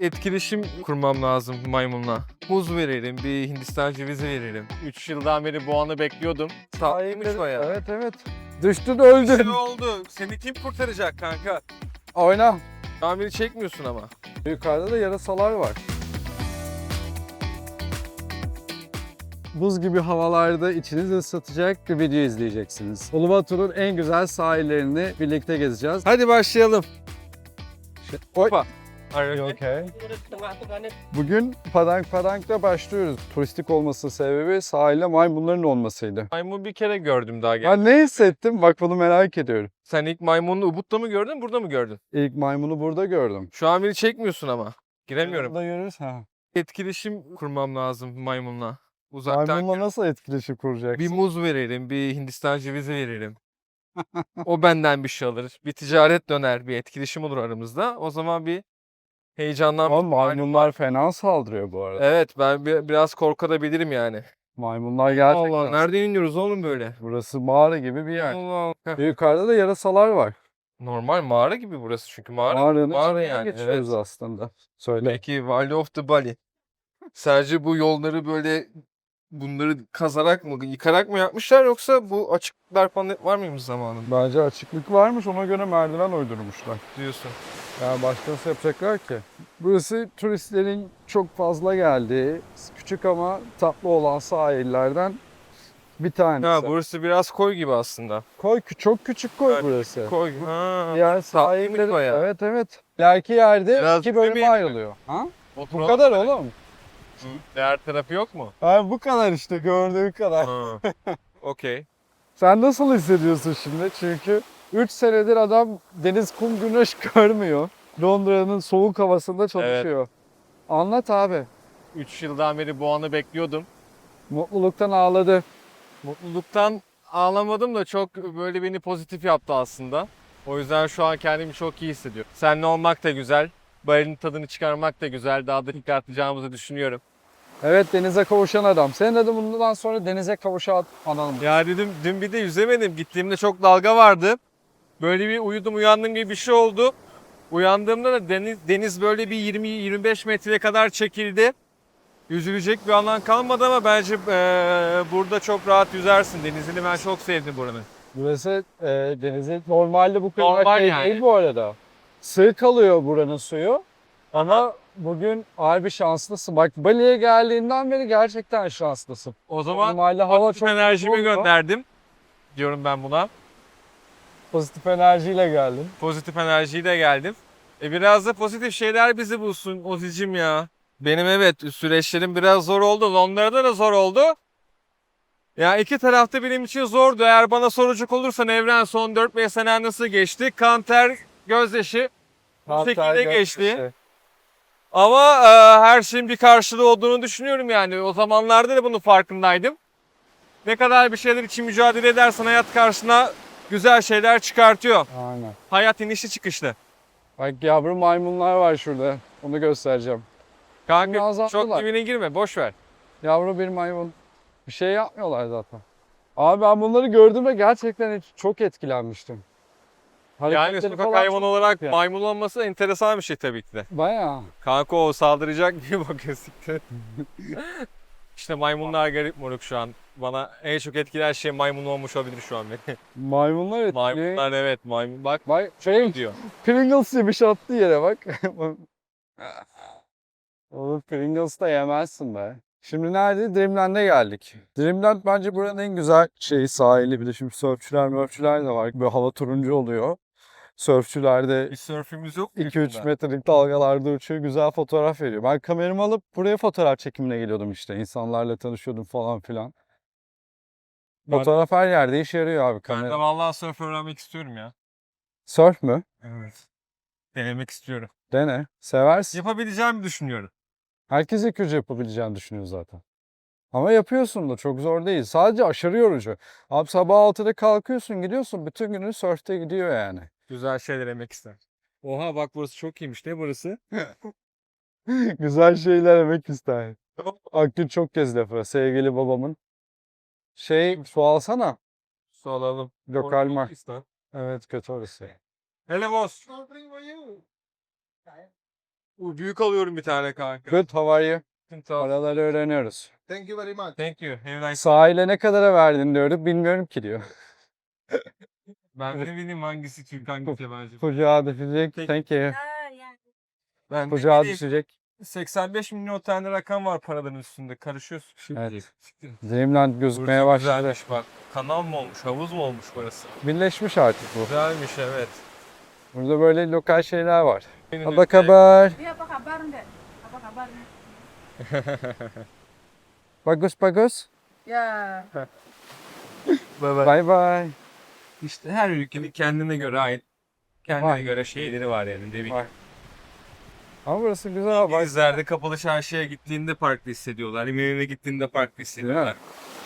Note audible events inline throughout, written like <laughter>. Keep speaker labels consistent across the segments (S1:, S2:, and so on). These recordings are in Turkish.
S1: etkileşim kurmam lazım maymunla. Muz verelim, bir Hindistan cevizi verelim. 3 yıldan beri bu anı bekliyordum. Tatlıymış bayağı.
S2: Evet evet. Düştün öldün.
S1: Ne oldu? Seni kim kurtaracak kanka?
S2: Oyna.
S1: Amiri çekmiyorsun ama.
S2: Yukarıda da yarasalar var. Buz gibi havalarda içinizi ısıtacak bir video izleyeceksiniz. Uluvatur'un en güzel sahillerini birlikte gezeceğiz.
S1: Hadi başlayalım.
S2: Şey- Oy.
S1: Hoppa. Are you okay?
S2: Bugün Padang Padang'da başlıyoruz. Turistik olması sebebi sahilde maymunların olmasıydı.
S1: Maymun bir kere gördüm daha gel.
S2: Ben ne hissettim? Bak bunu merak ediyorum.
S1: Sen ilk maymunu Ubud'da mı gördün, burada mı gördün?
S2: İlk maymunu burada gördüm.
S1: Şu an beni çekmiyorsun ama. Giremiyorum.
S2: Burada görürüz. Ha.
S1: Etkileşim kurmam lazım maymunla. Uzaktan
S2: Maymunla nasıl etkileşim kuracaksın?
S1: bir muz verelim, bir Hindistan cevizi verelim. o benden bir şey alır. Bir ticaret döner, bir etkileşim olur aramızda. O zaman bir heyecanlan.
S2: Ama maymunlar fena saldırıyor bu arada.
S1: Evet ben bir- biraz korkabilirim yani.
S2: Maymunlar gerçekten.
S1: Allah nereden iniyoruz oğlum böyle?
S2: Burası mağara gibi bir yer.
S1: Allah
S2: Yukarıda da yarasalar var.
S1: Normal mağara gibi burası çünkü mağara.
S2: Mağaranın
S1: mağara
S2: içinden
S1: yani,
S2: geçiyoruz aslında. Söyle.
S1: Peki Valley of the Bali. Sadece bu yolları böyle bunları kazarak mı, yıkarak mı yapmışlar yoksa bu açıklar falan var mıymış zamanında
S2: Bence açıklık varmış ona göre merdiven uydurmuşlar.
S1: diyorsun.
S2: Yani başka nasıl yapacaklar ki? Burası turistlerin çok fazla geldiği, küçük ama tatlı olan sahillerden bir tanesi.
S1: Ha burası biraz koy gibi aslında.
S2: Koy, çok küçük koy
S1: Evet,
S2: burası.
S1: Koy. Ha.
S2: Diğer sahilleri,
S1: bayağı.
S2: evet evet. İleriki yerde
S1: Biraz
S2: iki bölüme
S1: demeyelim mi?
S2: ayrılıyor. Ha? Bu
S1: Oturalım.
S2: kadar oğlum.
S1: Diğer tarafı yok mu?
S2: Ha, bu kadar işte gördüğün kadar. <laughs>
S1: Okey.
S2: Sen nasıl hissediyorsun şimdi? Çünkü 3 senedir adam deniz, kum, güneş <laughs> görmüyor. Londra'nın soğuk havasında çalışıyor. Anlat abi.
S1: 3 yıldan beri bu anı bekliyordum.
S2: Mutluluktan ağladı.
S1: Mutluluktan ağlamadım da çok böyle beni pozitif yaptı aslında. O yüzden şu an kendimi çok iyi hissediyorum. Seninle olmak da güzel. Balinin tadını çıkarmak da güzel. Daha da çıkartacağımızı düşünüyorum.
S2: Evet denize kavuşan adam. Senin adın bundan sonra denize kavuşan adam.
S1: Ya dedim dün bir de yüzemedim. Gittiğimde çok dalga vardı. Böyle bir uyudum uyandım gibi bir şey oldu. Uyandığımda da deniz, deniz böyle bir 20-25 metreye kadar çekildi. Yüzülecek bir alan kalmadı ama bence eee, burada çok rahat yüzersin. Denizini ben çok sevdim buranın.
S2: Burası e, denize normalde bu kadar
S1: Normal
S2: şey
S1: yani.
S2: değil bu arada. Sığ kalıyor buranın suyu. Ama bugün harbi şanslısın. Bak Bali'ye geldiğinden beri gerçekten şanslısın.
S1: O zaman
S2: Normalde hava çok
S1: enerjimi
S2: soğuk
S1: gönderdim. Diyorum ben buna.
S2: Pozitif enerjiyle geldin.
S1: Pozitif enerjiyle geldim. E biraz da pozitif şeyler bizi bulsun Ozi'cim ya. Benim evet süreçlerim biraz zor oldu. Londra'da da zor oldu. Ya iki tarafta benim için zordu. Eğer bana soracak olursan Evren son 4-5 sene nasıl geçti? Kanter, gözyaşı. Bu şekilde geçti. Ama e, her şeyin bir karşılığı olduğunu düşünüyorum yani. O zamanlarda da bunun farkındaydım. Ne kadar bir şeyler için mücadele edersen hayat karşına güzel şeyler çıkartıyor.
S2: Aynen.
S1: Hayat inişli çıkışlı.
S2: Bak yavru maymunlar var şurada. Onu göstereceğim.
S1: Kanka çok dibine girme boş ver.
S2: Yavru bir maymun. Bir şey yapmıyorlar zaten. Abi ben bunları gördüğümde gerçekten hiç- çok etkilenmiştim.
S1: Yani
S2: Hareketleri
S1: sokak
S2: falan
S1: hayvanı olarak
S2: ya.
S1: maymun olması enteresan bir şey tabii ki de.
S2: Bayağı.
S1: Kanka o saldıracak diye <laughs> bakıyor siktir. <laughs> işte maymunlar garip moruk şu an. Bana en çok etkilen şey maymun olmuş olabilir şu an beni. <laughs>
S2: Maymunlar etkili.
S1: Maymunlar evet maymun bak
S2: Bak şey
S1: diyor.
S2: Pringles yemiş attığı yere bak. <laughs> Oğlum Pringles da yemezsin be. Şimdi nerede? Dreamland'e geldik. Dreamland bence buranın en güzel şeyi sahili. Bir de şimdi sörfçüler mörfçüler de var. Böyle hava turuncu oluyor. Sörfçülerde
S1: Bir sörfümüz yok mu
S2: 2-3
S1: yakında?
S2: metrelik dalgalarda uçuyor. Güzel fotoğraf veriyor. Ben kameramı alıp buraya fotoğraf çekimine geliyordum işte. İnsanlarla tanışıyordum falan filan. Fotoğraf her yerde işe yarıyor abi
S1: Ben de
S2: kamera.
S1: vallahi sörf öğrenmek istiyorum ya.
S2: Surf mü?
S1: Evet. Denemek istiyorum.
S2: Dene. Seversin.
S1: Yapabileceğimi düşünüyorum.
S2: Herkes ilk önce yapabileceğini düşünüyor zaten. Ama yapıyorsun da çok zor değil. Sadece aşırı yorucu. Abi sabah 6'da kalkıyorsun gidiyorsun bütün günün sörfte gidiyor yani.
S1: Güzel şeyler yemek ister. Oha bak burası çok iyiymiş. Ne burası? <laughs>
S2: Güzel şeyler yemek ister. Akgün çok kez lafı sevgili babamın. Şey su alsana.
S1: Su alalım.
S2: Lokal.
S1: Pakistan.
S2: Evet kötü orası.
S1: Hele boss. Bu büyük alıyorum bir tane kanka.
S2: Good, how are you? Paraları öğreniyoruz.
S3: Thank you very much.
S1: Thank you. Have a nice
S2: Sahile ne kadara verdin diyorum. Bilmiyorum ki diyor. <laughs>
S1: Ben ne bileyim hangisi Türk hangisi yabancı.
S2: Kucağa düşecek. Thank you. Kucağa düşecek.
S1: 85 milyon tane rakam var paraların üstünde. Karışıyorsun. Şimdi
S2: Evet. Dreamland gözükmeye
S1: Burası
S2: başladı.
S1: güzelmiş bak. Kanal mı olmuş, havuz mu olmuş burası?
S2: Birleşmiş artık bu.
S1: Güzelmiş evet.
S2: Burada böyle lokal şeyler var.
S1: Benim
S2: Apa
S1: de-
S2: kabar?
S4: Dia apa kabar enggak? Apa kabar? <laughs>
S2: Bagus bagus.
S4: Ya.
S1: Bye bye.
S2: Bye bye.
S1: İşte her ülkenin kendine göre ait kendine
S2: Var.
S1: göre şeyleri var yani. Ne bileyim.
S2: Ama burası güzel. Bak,
S1: İngilizler de kapalı çarşıya gittiğinde farklı hissediyorlar. Eminönü'ne gittiğinde farklı hissediyorlar.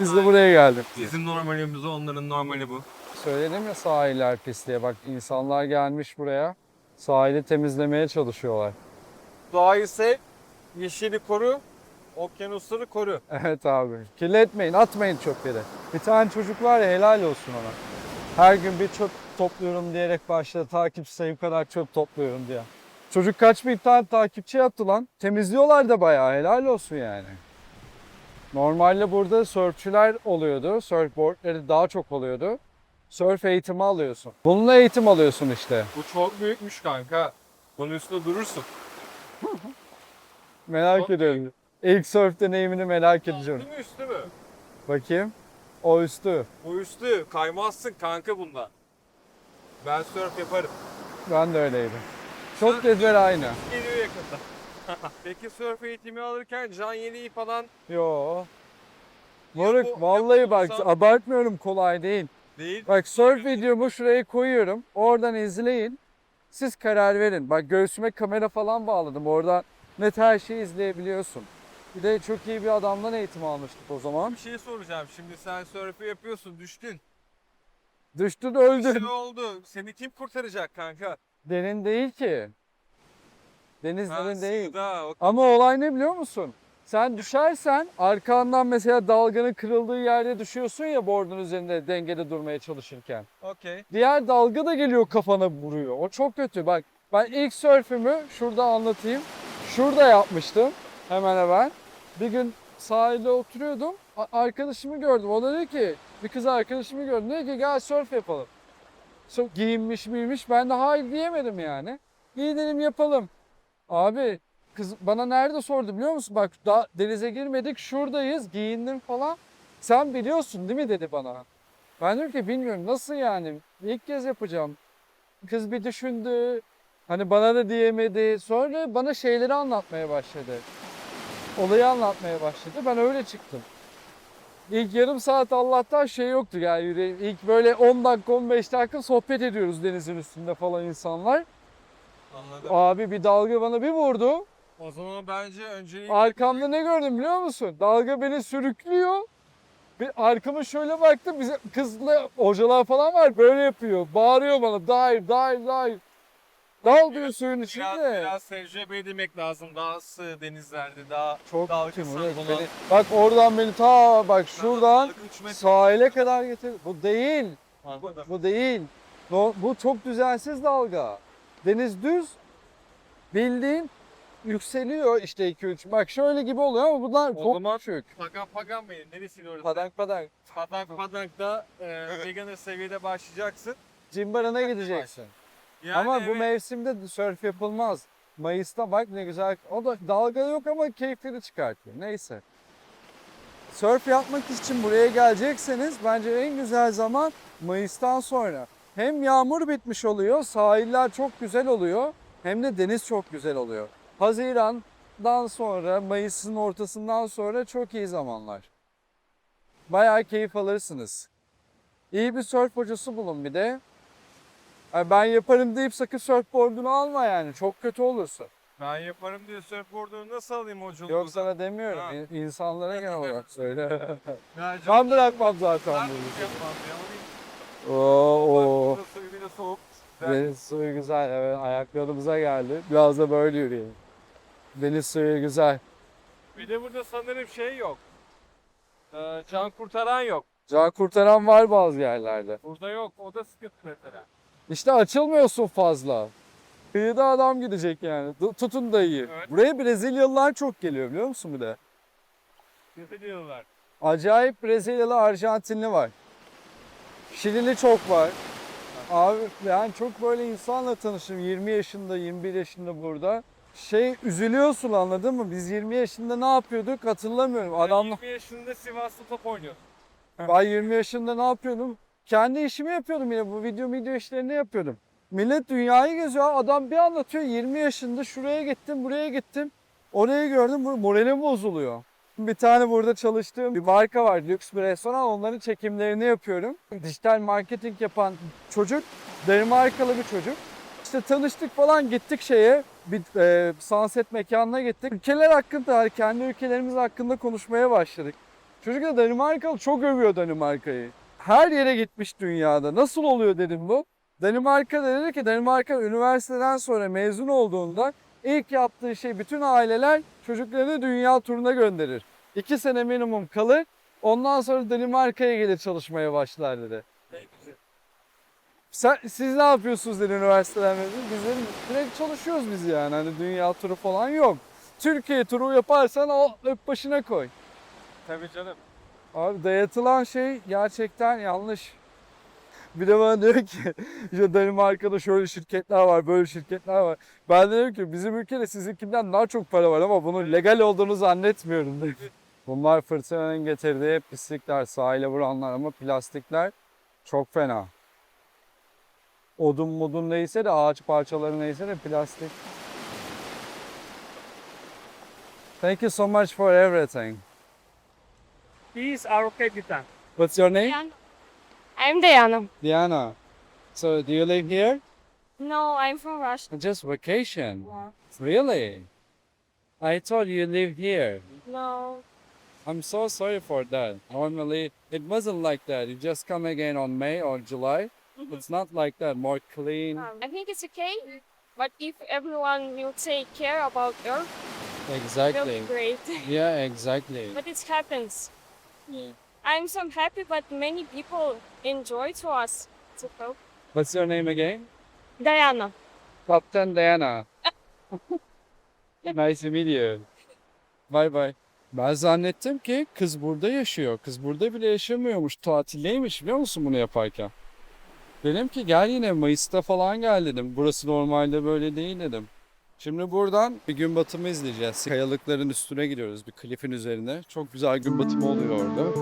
S2: biz de buraya geldik.
S1: Bizim normalimiz o, onların normali bu.
S2: Söyledim ya sahiller pis diye. Bak insanlar gelmiş buraya. Sahili temizlemeye çalışıyorlar.
S1: Doğayı sev, yeşili koru, okyanusları koru. <laughs>
S2: Evet abi. Kirletmeyin, atmayın çöpleri. Bir tane çocuk var ya helal olsun ona. Her gün bir çöp topluyorum diyerek başladı. Takipçi sayım kadar çöp topluyorum diye. Çocuk kaç bin tane takipçi yaptı lan. Temizliyorlar da bayağı helal olsun yani. Normalde burada sörfçüler oluyordu. Surfboardları daha çok oluyordu. Surf eğitimi alıyorsun. Bununla eğitim alıyorsun işte.
S1: Bu çok büyükmüş kanka. Bunun üstünde durursun.
S2: Merak
S1: Çok
S2: ediyorum. İlk surf deneyimini merak.
S1: Altı mı üstü mü?
S2: Bakayım. O üstü.
S1: Bu üstü. Kaymazsın kanka bunda. Ben surf yaparım.
S2: Ben de öyleydim. Çok güzel aynı.
S1: Geliyor yakında. <laughs> Peki surf eğitimi alırken can yeleği falan
S2: Yo. Moruk
S1: bu-
S2: vallahi bak
S1: insan-
S2: abartmıyorum kolay değil.
S1: değil.
S2: Bak surf videomu şuraya koyuyorum. Oradan izleyin. Siz karar verin. Bak göğsüme kamera falan bağladım. Oradan net her şeyi izleyebiliyorsun. Bir de çok iyi bir adamdan eğitim almıştık o zaman.
S1: Bir şey soracağım. Şimdi sen surf'ü yapıyorsun, düştün.
S2: Düştün
S1: Bir
S2: öldün.
S1: şey oldu. Seni kim kurtaracak kanka?
S2: Derin değil ki. Deniz
S1: Ha,
S2: derin değil.
S1: suda, o-
S2: Ama olay ne biliyor musun? Sen düşersen arkandan mesela dalganın kırıldığı yerde düşüyorsun ya board'un üzerinde dengede durmaya çalışırken.
S1: Okey.
S2: Diğer dalga da geliyor kafana vuruyor. O çok kötü. Bak ben ilk sörfümü şurada anlatayım. Şurada yapmıştım hemen hemen. Bir gün sahilde oturuyordum. A- Arkadaşımı gördüm. O da dedi ki bir kız arkadaşımı gördüm. Dedi ki gel sörf yapalım. Çok giyinmiş miymiş. Ben de hayır diyemedim yani. İyi dedim yapalım. Abi kız bana nerede sordu biliyor musun? Bak daha denize girmedik şuradayız giyindim falan. Sen biliyorsun değil mi dedi bana. Ben diyorum ki bilmiyorum nasıl yani ilk kez yapacağım. Kız bir düşündü. Hani bana da diyemedi. Sonra bana şeyleri anlatmaya başladı. Olayı anlatmaya başladı. Ben öyle çıktım. İlk yarım saat Allah'tan şey yoktu yani yüreğim. İlk böyle 10 dakika 15 dakika sohbet ediyoruz denizin üstünde falan insanlar.
S1: Anladım.
S2: Abi bir dalga bana bir vurdu.
S1: O zaman bence önce
S2: Arkamda ne gördüm biliyor musun? Dalga beni sürüklüyor. Bir arkama şöyle baktım. Bize kızla hocalar falan var böyle yapıyor. Bağırıyor bana dive dive dive. Dal diyor suyun
S1: biraz,
S2: içinde.
S1: biraz tecrübe edinmek lazım. Daha sığ denizlerde, daha
S2: Çok kötü Murat.
S1: olan-
S2: Beni- Bak oradan beni ta bak şuradan sahile kadar getir. Bu değil. Bu, bu değil. No- bu çok düzensiz dalga. Deniz düz. Bildiğin yükseliyor işte 2-3. Bak şöyle gibi oluyor ama bunlar
S1: O
S2: çok
S1: zaman-
S2: küçük.
S1: Pagan Pagan mıydı? Neresiydi orası?
S2: Padank padank.
S1: Padank Padank'ta e, <laughs> beginner seviyede başlayacaksın.
S2: Cimbarana gideceksin.
S1: Yani
S2: ama bu
S1: evet,
S2: mevsimde sörf yapılmaz. Mayıs'ta bak ne güzel. O da dalga yok ama keyifleri çıkartıyor. Neyse. Sörf yapmak için buraya gelecekseniz bence en güzel zaman Mayıs'tan sonra. Hem yağmur bitmiş oluyor, sahiller çok güzel oluyor, hem de deniz çok güzel oluyor. Haziran'dan sonra, Mayıs'ın ortasından sonra çok iyi zamanlar. Bayağı keyif alırsınız. İyi bir sörf hocası bulun bir de. Ay ben yaparım deyip sakın surfboard'unu alma yani. Çok kötü olursun.
S1: Ben yaparım diye surfboard'unu nasıl alayım hoculuğu?
S2: Yok sana demiyorum.
S1: Ha.
S2: İnsanlara genel olarak söyle.
S1: Ya, <laughs>
S2: ben bırakmam zaten bunu. Oo, oo.
S1: De soğuk. Ben-
S2: Deniz suyu güzel. Evet ayaklarımıza geldi. Biraz da böyle yürüyelim. Deniz suyu güzel.
S1: Bir de burada sanırım şey yok. Ee, can kurtaran yok.
S2: Can kurtaran var bazı yerlerde.
S1: Burada yok. O da sıkıntı mesela.
S2: İşte açılmıyorsun fazla. Kıyıda adam gidecek yani. Tutun dayıyı.
S1: Evet.
S2: Buraya Brezilyalılar çok geliyor biliyor musun bir de?
S1: Diyorlar?
S2: Acayip Brezilyalı, Arjantinli var. Şilili çok var. Abi yani çok böyle insanla tanıştım. 20 yaşında, 21 yaşında burada. Şey üzülüyorsun anladın mı? Biz 20 yaşında ne yapıyorduk hatırlamıyorum. Adam
S1: 20 yaşında Sivas'ta top oynuyor.
S2: ben 20 yaşında ne yapıyordum? Kendi işimi yapıyordum yine bu video video işlerini yapıyordum. Millet dünyayı geziyor. Adam bir anlatıyor 20 yaşında şuraya gittim, buraya gittim. Orayı gördüm, moralim bozuluyor. Bir tane burada çalıştığım bir marka var, lüks bir restoran. Onların çekimlerini yapıyorum. Dijital marketing yapan çocuk, Danimarkalı bir çocuk. İşte tanıştık falan gittik şeye, bir e, sunset mekanına gittik. Ülkeler hakkında, hani kendi ülkelerimiz hakkında konuşmaya başladık. Çocuk da Danimarkalı çok övüyor Danimarka'yı. Her yere gitmiş dünyada. Nasıl oluyor dedim bu. Danimarka'da dedi ki Danimarka üniversiteden sonra mezun olduğunda ilk yaptığı şey bütün aileler çocuklarını dünya turuna gönderir. İki sene minimum kalır. Ondan sonra Danimarka'ya gelir çalışmaya başlar dedi. Sen, siz ne yapıyorsunuz dedi üniversiteden mezun. Biz dedim, direkt çalışıyoruz biz yani. Hani dünya turu falan yok. Türkiye turu yaparsan o öp başına koy.
S1: Tabii canım.
S2: Abi dayatılan şey gerçekten yanlış. Bir de bana diyor ki işte Danimarka'da şöyle şirketler var, böyle şirketler var. Ben de diyorum ki bizim ülkede sizinkinden daha çok para var ama bunun legal olduğunu zannetmiyorum. dedim. Bunlar fırtınanın getirdiği pislikler, sahile vuranlar ama plastikler çok fena. Odun modun neyse de ağaç parçaları neyse de plastik. Thank you so much for everything.
S3: He is our captain.
S2: What's your name?
S5: Diana. I'm Diana.
S2: Diana. So do you live here?
S5: No, I'm from Russia.
S2: Just vacation.
S5: Yeah.
S2: Really? I thought you live here.
S5: No.
S2: I'm so sorry for that. Normally it wasn't like that. You just come again on May or July. It's not like that. More clean.
S5: Um, I think it's okay. But if everyone will take care about Earth, it will
S2: Exactly.
S5: be great.
S2: Yeah, exactly.
S5: but it happens. I'm so happy, but many people enjoy to us. To help.
S2: What's your name again?
S5: Diana.
S2: Captain Diana. <laughs> nice to meet you. Bye bye. Ben zannettim ki kız burada yaşıyor. Kız burada bile yaşamıyormuş. Tatildeymiş biliyor musun bunu yaparken? Dedim ki gel yine Mayıs'ta falan gel dedim. Burası normalde böyle değil dedim. Şimdi buradan bir gün batımı izleyeceğiz. Kayalıkların üstüne gidiyoruz bir klifin üzerine. Çok güzel gün batımı oluyor orada.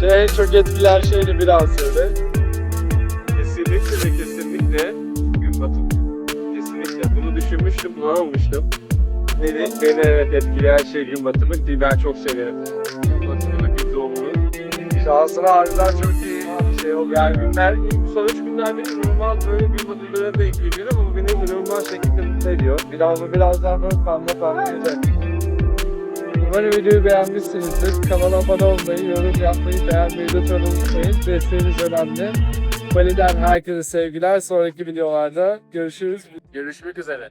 S2: Şey, çok etkiler şeydi biraz söyle.
S1: Bunu almıştım. Beni, beni evet etkileyen şey gün batımı ki ben çok severim. Gün batımını, gün doğumunu.
S2: Şansına harbiden çok iyi şey oldu.
S1: Yani günler, son üç günler benim inanılmaz böyle gün batımlarına da ilgileniyorum ama beni inanılmaz şekilde mutlu ediyor.
S2: Biraz da birazdan böyle pembe pembe gelecek. Umarım videoyu beğenmişsinizdir. Kanala abone olmayı, yorum yapmayı, beğenmeyi lütfen unutmayın. Desteğiniz önemli. Bali'den herkese sevgiler. Sonraki videolarda görüşürüz.
S1: Görüşmek üzere.